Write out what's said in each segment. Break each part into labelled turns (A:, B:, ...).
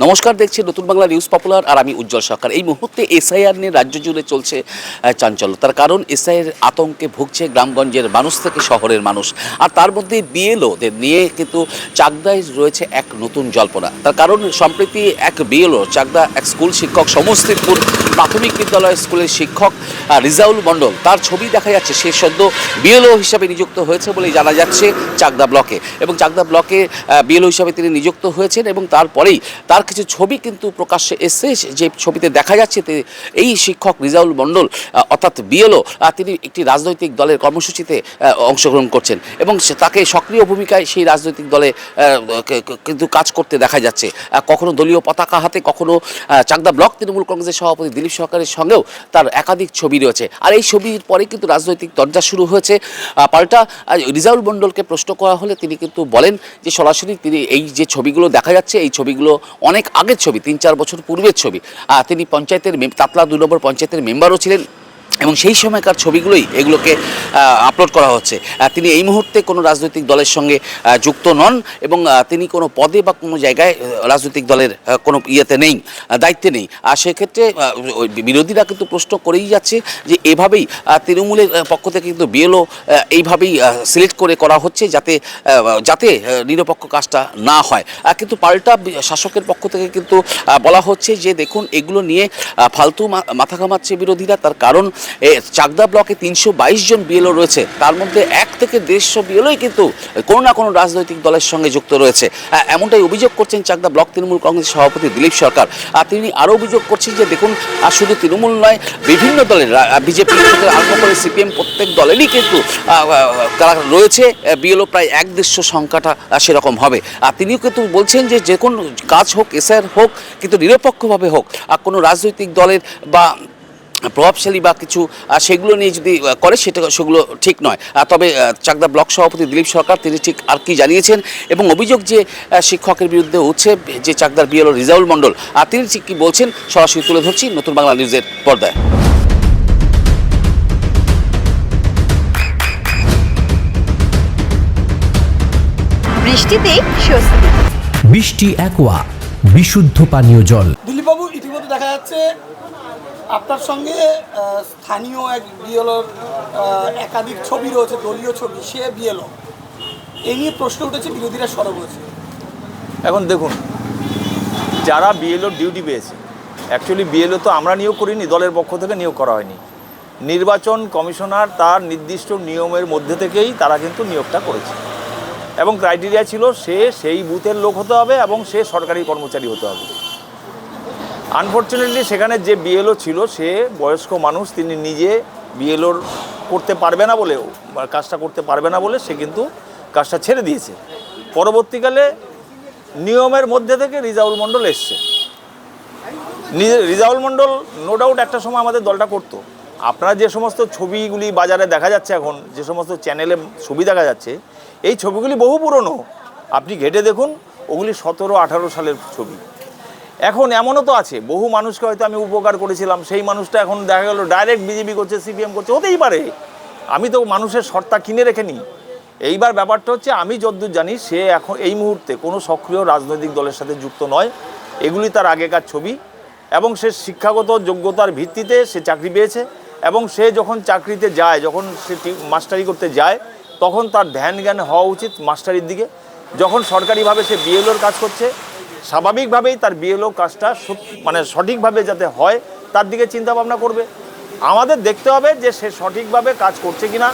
A: নমস্কার, দেখছি নতুন বাংলা নিউজ পপুলার আর আমি উজ্জ্বল সরকার। এই মুহূর্তে এসআইআর নিয়ে রাজ্য জুড়ে চলছে চাঞ্চল্য। তার কারণ এসআইয়ের আতঙ্কে ভুগছে গ্রামগঞ্জের মানুষ থেকে শহরের মানুষ। আর তার মধ্যে বিএলওদের নিয়ে কিন্তু চাকদায় রয়েছে এক নতুন জল্পনা। তার কারণ, সম্প্রতি এক বিএলও, চাকদা এক স্কুল শিক্ষক সমস্তিপুর প্রাথমিক বিদ্যালয় স্কুলের শিক্ষক রিজাউল মণ্ডল, তার ছবি দেখা যাচ্ছে। সে সদ্য বিএলও হিসাবে নিযুক্ত হয়েছে বলে জানা যাচ্ছে চাকদা ব্লকে। এবং চাকদা ব্লকে বিএলও হিসাবে তিনি নিযুক্ত হয়েছেন এবং তারপরেই তার কিছু ছবি কিন্তু প্রকাশ্যে এসে যে ছবিতে দেখা যাচ্ছে এই শিক্ষক রিজাউল মণ্ডল অর্থাৎ বিএলও তিনি একটি রাজনৈতিক দলের কর্মসূচিতে অংশগ্রহণ করছেন এবং তাকে সক্রিয় ভূমিকায় সেই রাজনৈতিক দলে কিন্তু কাজ করতে দেখা যাচ্ছে। কখনো দলীয় পতাকা হাতে, কখনো চাকদা ব্লক তৃণমূল কংগ্রেসের সভাপতি দিলীপ সরকারের সঙ্গেও তার একাধিক ছবি রয়েছে। আর এই ছবির পরে কিন্তু রাজনৈতিক দরজা শুরু হয়েছে। পাল্টা রিজাউল মণ্ডলকে প্রশ্ন করা হলে তিনি কিন্তু বলেন যে সরাসরি তিনি এই যে ছবিগুলো দেখা যাচ্ছে, এই ছবিগুলো অনেক আগের ছবি, তিন চার বছর পূর্বের ছবি। তিনি পঞ্চায়েতের তাতলা দু নম্বর পঞ্চায়েতের মেম্বারও ছিলেন। এবং সেই সময়কার ছবিগুলোই এগুলোকে আপলোড করা হচ্ছে। তিনি এই মুহূর্তে কোনো রাজনৈতিক দলের সঙ্গে যুক্ত নন এবং তিনি কোনো পদে বা কোনো জায়গায় রাজনৈতিক দলের কোনো ইয়েতে নেই দায়িত্বে নেই। আর সেক্ষেত্রে বিরোধীরা কিন্তু প্রশ্ন করেই যাচ্ছে যে এভাবেই তৃণমূলের পক্ষ থেকে কিন্তু বিএলও এইভাবেই সিলেক্ট করে করা হচ্ছে যাতে যাতে নিরপেক্ষ কাজটা না হয়। কিন্তু পাল্টা শাসকের পক্ষ থেকে কিন্তু বলা হচ্ছে যে দেখুন, এগুলো নিয়ে ফালতু মাথা ঘামাচ্ছে বিরোধীরা। তার কারণ চাকদা ব্লকে তিনশো বাইশ জন বিএলও রয়েছে। তার মধ্যে এক থেকে দেড়শো বিএলওই কিন্তু কোনো না কোনো রাজনৈতিক দলের সঙ্গে যুক্ত রয়েছে। এমনটাই অভিযোগ করছেন চাকদা ব্লক তৃণমূল কংগ্রেস সভাপতি দিলীপ সরকার। আর তিনি আরও অভিযোগ করছেন যে, দেখুন আর শুধু তৃণমূল নয়, বিভিন্ন দলের বিজেপি আরম্ভ করে সিপিএম প্রত্যেক দলেরই কিন্তু তারা রয়েছে। বিএলও প্রায় এক দেড়শো সংখ্যাটা সেরকম হবে। আর তিনিও কিন্তু বলছেন যে যে কোনো কাজ হোক এসআর হোক, কিন্তু নিরপেক্ষভাবে হোক আর কোনো রাজনৈতিক দলের বা প্রভাবশালী বা কিছু সেগুলো নিয়ে যদি করে সেটা সেগুলো ঠিক নয়। তবে চাকদা ব্লক সভাপতি দিলীপ সরকার তিনি ঠিক আর কি জানিয়েছেন। এবং অভিযোগ যে শিক্ষকের বিরুদ্ধে উঠছে যে চাকদার বিএলও রিজাউল মণ্ডল আর তিনি ঠিক কি বলছেন সরাসরি তুলে ধরছি নতুন বাংলা নিউজের পর্দায়।
B: বৃষ্টিতেই স্বস্তি
C: বৃষ্টি অ্যাকোয়া বিশুদ্ধ পানীয় জল।
D: দিলীপবাবু ইতিমধ্যে দেখা যাচ্ছে আপনার সঙ্গে স্থানীয় এক বিএলওর একাধিক ছবি রয়েছে, দলীয় ছবি, সে বিএলও। এই নিয়ে প্রশ্ন উঠেছে, বিরোধীরা সরব হয়েছে।
E: এখন দেখুন, যারা বিএলও ডিউটি পেয়েছে অ্যাকচুয়ালি বিএলও তো আমরা নিয়োগ করিনি, দলের পক্ষ থেকে নিয়োগ করা হয়নি। নির্বাচন কমিশনার তার নির্দিষ্ট নিয়মের মধ্যে থেকেই তারা কিন্তু নিয়োগটা করেছে। এবং ক্রাইটেরিয়া ছিল, সে সেই বুথের লোক হতে হবে এবং সে সরকারি কর্মচারী হতে হবে। আনফর্চুনেটলি সেখানে যে বিএলও ছিল, সে বয়স্ক মানুষ, তিনি নিজে বিএলওর করতে পারবে না বলে বা কাজটা করতে পারবে না বলে সে কিন্তু কাজটা ছেড়ে দিয়েছে। পরবর্তীকালে নিয়মের মধ্যে থেকে রিজাউল মণ্ডল এসছে। নিজে রিজাউল মণ্ডল নো ডাউট একটা সময় আমাদের দলটা করতো। আপনারা যে সমস্ত ছবিগুলি বাজারে দেখা যাচ্ছে এখন, যে সমস্ত চ্যানেলে ছবি দেখা যাচ্ছে, এই ছবিগুলি বহু পুরনো। আপনি ঘেটে দেখুন, ওগুলি সতেরো আঠারো সালের ছবি। এখন এমনও তো আছে, বহু মানুষকে হয়তো আমি উপকার করেছিলাম, সেই মানুষটা এখন দেখা গেল ডাইরেক্ট বিজেপি করছে সিপিএম করছে, হতেই পারে। আমি তো মানুষের সত্তা কিনে রেখে নিই এইবার ব্যাপারটা হচ্ছে, আমি যদ্দূর জানি, সে এখন এই মুহূর্তে কোনো সক্রিয় রাজনৈতিক দলের সাথে যুক্ত নয়। এগুলি তার আগেকার ছবি এবং সে শিক্ষাগত যোগ্যতার ভিত্তিতে সে চাকরি পেয়েছে এবং সে যখন চাকরিতে যায়, যখন সে মাস্টারি করতে যায়, তখন তার ধ্যান জ্ঞান হওয়া উচিত মাস্টারির দিকে। যখন সরকারিভাবে সে বিএলওর কাজ করছে স্বাভাবিকভাবেই তার বিএলও কাজটা মানে সঠিকভাবে যাতে হয় তার দিকে চিন্তা ভাবনা করবে। আমাদের দেখতে হবে যে সে সঠিকভাবে কাজ করছে কিনা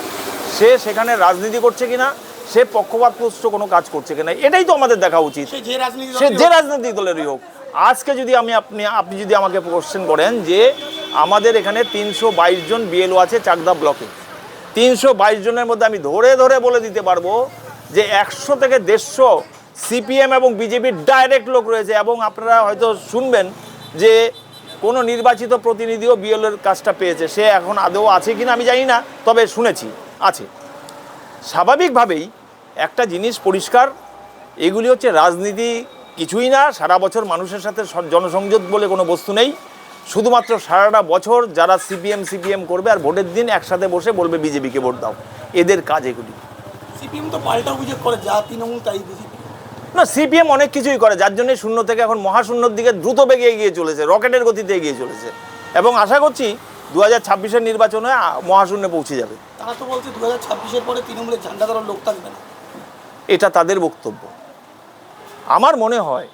E: সে সেখানে রাজনীতি করছে কিনা সে পক্ষপাতপুষ্ট কোনো কাজ করছে কিনা এটাই তো আমাদের দেখা উচিত।
D: সে যে রাজনীতি
E: সে যে রাজনৈতিক দলেরই হোক। আজকে যদি আমি আপনি আপনি যদি আমাকে কোশ্চেন করেন যে আমাদের এখানে তিনশো বাইশ জন বিএলও আছে চাকদা ব্লকে তিনশো বাইশ জনের মধ্যে আমি ধরে ধরে বলে দিতে পারব যে একশো থেকে দেড়শো সিপিএম এবং বিজেপির ডাইরেক্ট লোক রয়েছে এবং আপনারা হয়তো শুনবেন যে কোনো নির্বাচিত প্রতিনিধিও বিএলের কাজটা পেয়েছে। সে এখন আদৌ আছে কিনা আমি জানি না, তবে শুনেছি, আছে। স্বাভাবিকভাবেই একটা জিনিস পরিষ্কার, এগুলি হচ্ছে রাজনীতি কিছুই না, সারা বছর মানুষের সাথে জনসংযোগ বলে কোনো বস্তু নেই। শুধুমাত্র সারাটা বছর যারা সিপিএম সিপিএম করবে আর ভোটের দিন একসাথে বসে বলবে, বিজেপিকে ভোট দাও। এদের কাজ এগুলি।
D: সিপিএম তো পাল্টা অভিযোগ করে, যা তৃণমূল, তাই বিজেপি।
E: না সিপিএম অনেক কিছুই করে যার জন্য শূন্য থেকে এখন মহাশূন্যর দিকে দ্রুত বেগে এগিয়ে চলেছে রকেটের গতিতে এগিয়ে চলেছে। এবং আশা করছি দু হাজার ছাব্বিশের নির্বাচনে মহাশূন্যে পৌঁছে যাবে।
D: তারা তো বলছে দু হাজার ছাব্বিশের পরে তৃণমূলের ঝান্ডা ধরার লোক থাকবে না।
E: এটা তাদের বক্তব্য। আমার মনে হয়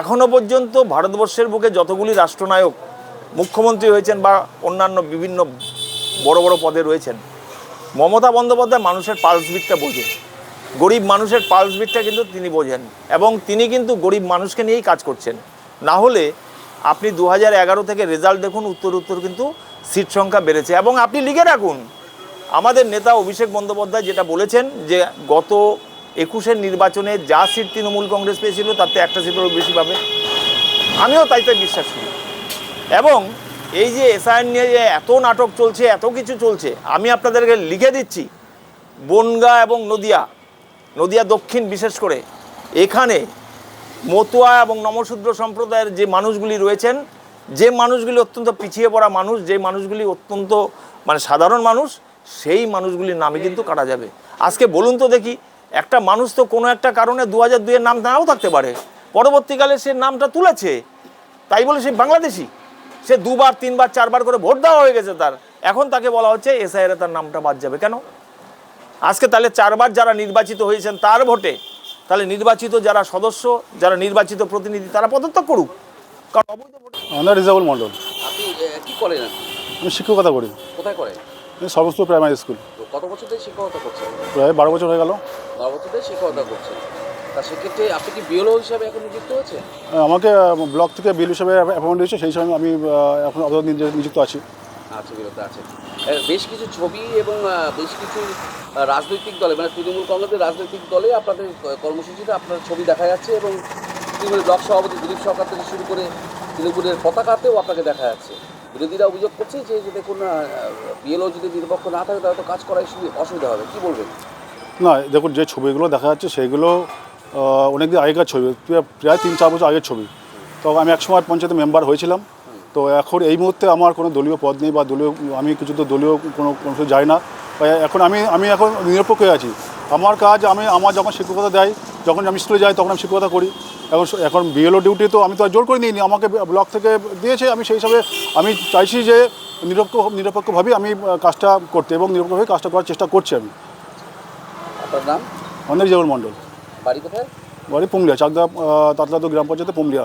E: এখনও পর্যন্ত ভারতবর্ষের বুকে যতগুলি রাষ্ট্রনায়ক মুখ্যমন্ত্রী হয়েছেন বা অন্যান্য বিভিন্ন বড় বড় পদে রয়েছেন মমতা বন্দ্যোপাধ্যায় মানুষের পালস বিটটা বোঝে। গরিব মানুষের পালস বিটটা কিন্তু তিনি বোঝেন এবং তিনি কিন্তু গরিব মানুষকে নিয়েই কাজ করছেন। না হলে আপনি দু এগারো থেকে রেজাল্ট দেখুন, উত্তর উত্তর কিন্তু সিট সংখ্যা বেড়েছে। এবং আপনি লিখে রাখুন, আমাদের নেতা অভিষেক বন্দ্যোপাধ্যায় যেটা বলেছেন যে গত একুশের নির্বাচনে যা সিট তৃণমূল কংগ্রেস পেয়েছিল, তাতে একটা সিটেরও বেশি পাবে। আমিও তাই তাই বিশ্বাস করি। এবং এই যে এসআইআর নিয়ে যে এত নাটক চলছে, এত কিছু চলছে, আমি আপনাদেরকে লিখে দিচ্ছি, বনগা এবং নদিয়া নদিয়া দক্ষিণ বিশেষ করে, এখানে মতুয়া এবং নমশূদ্র সম্প্রদায়ের যে মানুষগুলি রয়েছেন, যে মানুষগুলি অত্যন্ত পিছিয়ে পড়া মানুষ, যে মানুষগুলি অত্যন্ত মানে সাধারণ মানুষ, সেই মানুষগুলির নামে কিন্তু কাটা যাবে। আজকে বলুন তো দেখি, একটা মানুষ তো কোনো একটা কারণে দু হাজার দুইয়ের নাম নাও থাকতে পারে। পরবর্তীকালে সে নামটা তুলেছে, তাই বলে সে বাংলাদেশি। সে দুবার, তিনবার, চারবার করে ভোট দেওয়া হয়ে গেছে তার। এখন তাকে বলা হচ্ছে এসআইআর তার নামটা বাদ যাবে। কেন? আজকে তাহলে চারবার যারা নির্বাচিত হয়েছেন তার ভোটে তাহলে নির্বাচিত যারা সদস্য যারা নির্বাচিত প্রতিনিধি তারা পদত্যাগ করুক। কারণ অবৈধ ভোট
F: আমার রিজাবুল মণ্ডল
A: আপনি কি করেন
F: আমি শিক্ষকতা করি।
A: কোথায় করেন?
F: আমি সর্বস্ত প্রাইমারি স্কুল।
A: কত বছর ধরে শিক্ষকতা করছেন?
F: প্রায় বারো বছর হয়ে গেল।
A: বারো বছর ধরে শিক্ষকতা করছেন। তা সেক্ষেত্রে আপনি কি বিএলও হিসাবে এখন নিযুক্ত হয়েছেন?
F: আমাকে ব্লক থেকে বিল হিসাবে অ্যাপয়েন্ট হয়েছে সেই সময় আমি এখন অত নিযুক্ত আছি।
A: আচ্ছা বিরত আছে। বেশ কিছু ছবি এবং বেশ কিছু রাজনৈতিক দলে মানে তৃণমূল কংগ্রেসের রাজনৈতিক দলে আপনাদের কর্মসূচিতে আপনার ছবি দেখা যাচ্ছে এবং তৃণমূলের ব্লক সভাপতি দিলীপ সরকার থেকে শুরু করে তৃণমূলের পতাকাতেও আপনাকে দেখা যাচ্ছে। বিরোধীরা অভিযোগ করছে যে দেখুন বিএলও যদি নিরপেক্ষ না থাকে, তাহলে তো কাজ সুবি- অসুবিধা হবে। কী বলবেন?
F: না, দেখুন, যে ছবিগুলো দেখা যাচ্ছে সেইগুলো অনেক দিন আগেকার ছবি প্রায়- প্রায় তিন চার বছর আগের ছবি। তো আমি একসময় পঞ্চায়েতে মেম্বার হয়েছিলাম। তো এখন এই মুহূর্তে আমার কোনো দলীয় পদ নেই বা দলীয় আমি কিছু তো দলীয় কোনো কোনো যাই না। এখন আমি আমি এখন নিরপেক্ষ হয়ে আছি। আমার কাজ আমি আমার যখন শিক্ষকতা দেয় যখন আমি স্কুলে যাই তখন আমি শিক্ষকতা করি। এখন এখন বিএলও ডিউটি তো আমি তো আর জোর করে নিইনি। আমাকে ব্লক থেকে দিয়েছে আমি সেই হিসাবে আমি চাইছি যে নিরপেক্ষ নিরপেক্ষভাবেই আমি কাজটা করতে এবং নিরপেক্ষভাবে কাজটা করার চেষ্টা করছি আমি।
A: আপনার নাম?
F: অনেক মণ্ডল।
A: বাড়ি কোথায়?
F: বাড়ি পুমলিয়া চাকদা তাতলাদু গ্রাম পঞ্চায়েতে পুমলিয়া।